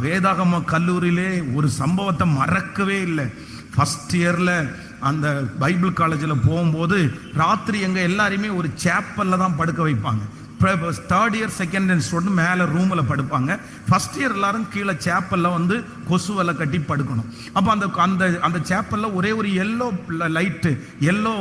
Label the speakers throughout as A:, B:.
A: வேதாகம கல்லூரியிலே ஒரு சம்பவத்தை மறக்கவே இல்லை. ஃபஸ்ட் இயரில் அந்த பைபிள் காலேஜில் போகும்போது ராத்திரி எங்கள் எல்லாரையுமே ஒரு சேப்பலில் தான் படுக்க வைப்பாங்க. Third year second year student மேலே ரூமில் படுப்பாங்க. ஃபர்ஸ்ட் இயர் எல்லாரும் கீழே சேப்பலில் வந்து கொசுவலை கட்டி படுக்கணும். அப்போ அந்த அந்த அந்த சேப்பலில் ஒரே ஒரு எல்லோ லைட்டு எல்லோ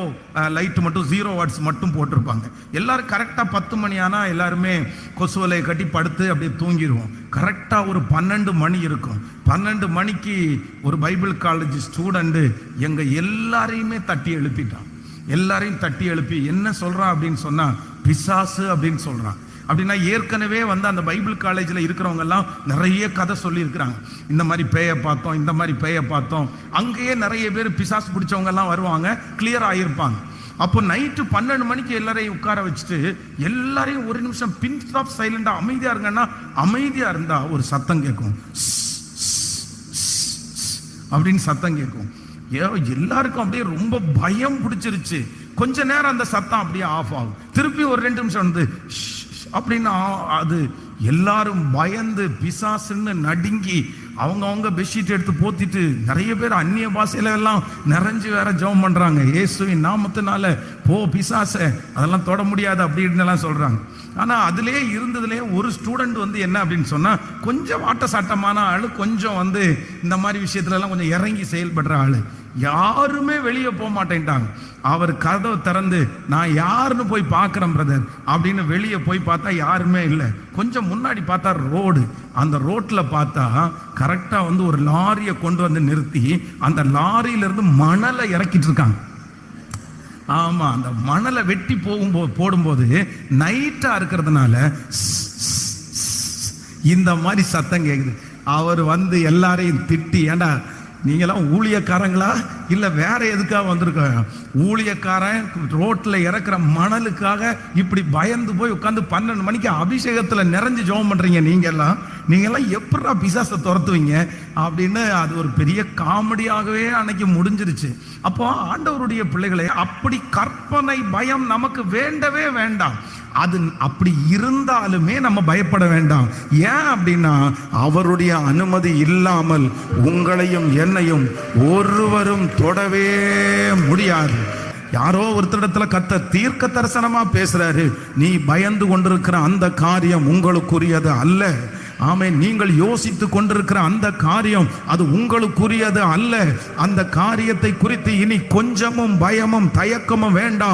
A: லைட்டு மட்டும் ஜீரோ வாட்ஸ் மட்டும் போட்டிருப்பாங்க. எல்லாரும் கரெக்டாக பத்து மணி ஆனால் எல்லாருமே கொசுவலையை கட்டி படுத்து அப்படியே தூங்கிடுவோம் கரெக்டாக ஒரு பன்னெண்டு மணி இருக்கும். பன்னெண்டு மணிக்கு ஒரு பைபிள் காலேஜ் ஸ்டூடெண்ட்டு எங்கள் எல்லாரையுமே தட்டி எழுப்பிட்டான். எல்லாரையும் தட்டி எழுப்பி என்ன சொல்கிறான் அப்படின்னு சொன்னால் பிசாசு அப்படின்னு சொல்கிறான் அப்படின்னா ஏற்கனவே வந்து அந்த பைபிள் காலேஜில் இருக்கிறவங்கெல்லாம் நிறைய கதை சொல்லியிருக்கிறாங்க. இந்த மாதிரி பேயை பார்த்தோம் இந்த மாதிரி பேயை பார்த்தோம். அங்கேயே நிறைய பேர் பிசாசு பிடிச்சவங்கெல்லாம் வருவாங்க கிளியர் ஆகியிருப்பாங்க அப்போ நைட்டு பன்னெண்டு மணிக்கு எல்லாரையும் உட்கார வச்சுட்டு எல்லாரையும் ஒரு நிமிஷம் பின் ஸ்டாப் சைலண்டாக அமைதியாக இருங்கன்னா அமைதியாக இருந்தால் ஒரு சத்தம் கேட்கும். அப்படின்னு சத்தம் கேட்கும். ஏ எல்லாருக்கும் அப்படியே ரொம்ப பயம் பிடிச்சிருச்சு. கொஞ்ச நேரம் அந்த சத்தம் அப்படியே ஆஃப் ஆகும். திருப்பி ஒரு ரெண்டு நிமிஷம் வந்து ஷ், ஷ் அப்படின்னு அது எல்லாரும் பயந்து பிசாசுன்னு நடுங்கி அவங்கவுங்க பெட்ஷீட் எடுத்து போத்திட்டு நிறைய பேர் அந்நிய பாஷையில எல்லாம் நிறைஞ்சு வேற ஜெபம் பண்றாங்க. இயேசுவின் நாமத்தினால போ பிசாச அதெல்லாம் தொட முடியாது அப்படின்னு எல்லாம் சொல்றாங்க. ஆனா அதிலே இருந்ததுலே ஒரு ஸ்டூடெண்ட் வந்து என்ன அப்படின்னு சொன்னா கொஞ்சம் வாட்ட சாட்டமான ஆள் கொஞ்சம் வந்து இந்த மாதிரி விஷயத்துல எல்லாம் கொஞ்சம் இறங்கி செயல்படுற ஆள். யாருமே வெளியே போக மாட்டேன்ட்டாங்க அவர் கதவை திறந்து நான் யாருன்னு போய் பார்க்குறேன் பிரதர் அப்படின்னு வெளியே போய் பார்த்தா யாருமே இல்லை. கொஞ்சம் முன்னாடி பார்த்தா ரோடு அந்த ரோட்டில் பார்த்தா கரெக்டாக வந்து ஒரு லாரியை கொண்டு வந்து நிறுத்தி அந்த லாரியிலேருந்து மணலை இறக்கிட்டு இருக்காங்க ஆமாம் அந்த மணலை வெட்டி போகும்போது போடும்போது நைட்டாக இருக்கிறதுனால இந்த மாதிரி சத்தம் கேட்குது அவர் வந்து எல்லாரையும் திட்டி ஏண்டா நீங்களாம் ஊழியக்காரங்களா? இல்லை வேற எதுக்காக வந்திருக்காங்க? ஊழியக்காரன் ரோட்டில் இறக்குற மணலுக்காக இப்படி பயந்து போய் உட்காந்து பன்னெண்டு மணிக்கு அபிஷேகத்தில் நிறைஞ்சு ஜோம் பண்ணுறீங்க நீங்கள்லாம் எல்லாம் எப்படா பிசாசை துரத்துவீங்க? அப்படின்னு அது ஒரு பெரிய காமெடியாகவே அன்னைக்கு முடிஞ்சிருச்சு. அப்போ ஆண்டவருடைய பிள்ளைகளை அப்படி கற்பனை பயம் நமக்கு வேண்டவே வேண்டாம். அது அப்படி இருந்தாலுமே நம்ம பயப்பட வேண்டாம். ஏன் அப்படின்னா அவருடைய அனுமதி இல்லாமல் உங்களையும் என்னையும் ஒருவரும் தொடவே முடியாது. யாரோ ஒருத்தரிடத்துல கத்த தீர்க்க தரிசனமா பேசுறாரு. நீ பயந்து கொண்டிருக்கிற அந்த காரியம் உங்களுக்குரியது அல்ல. ஆமை நீங்கள் யோசித்து கொண்டிருக்கிற அந்த காரியம் அது உங்களுக்குரியது அல்ல. அந்த காரியத்தை குறித்து இனி கொஞ்சமும் பயமும் தயக்கமும் வேண்டாம்.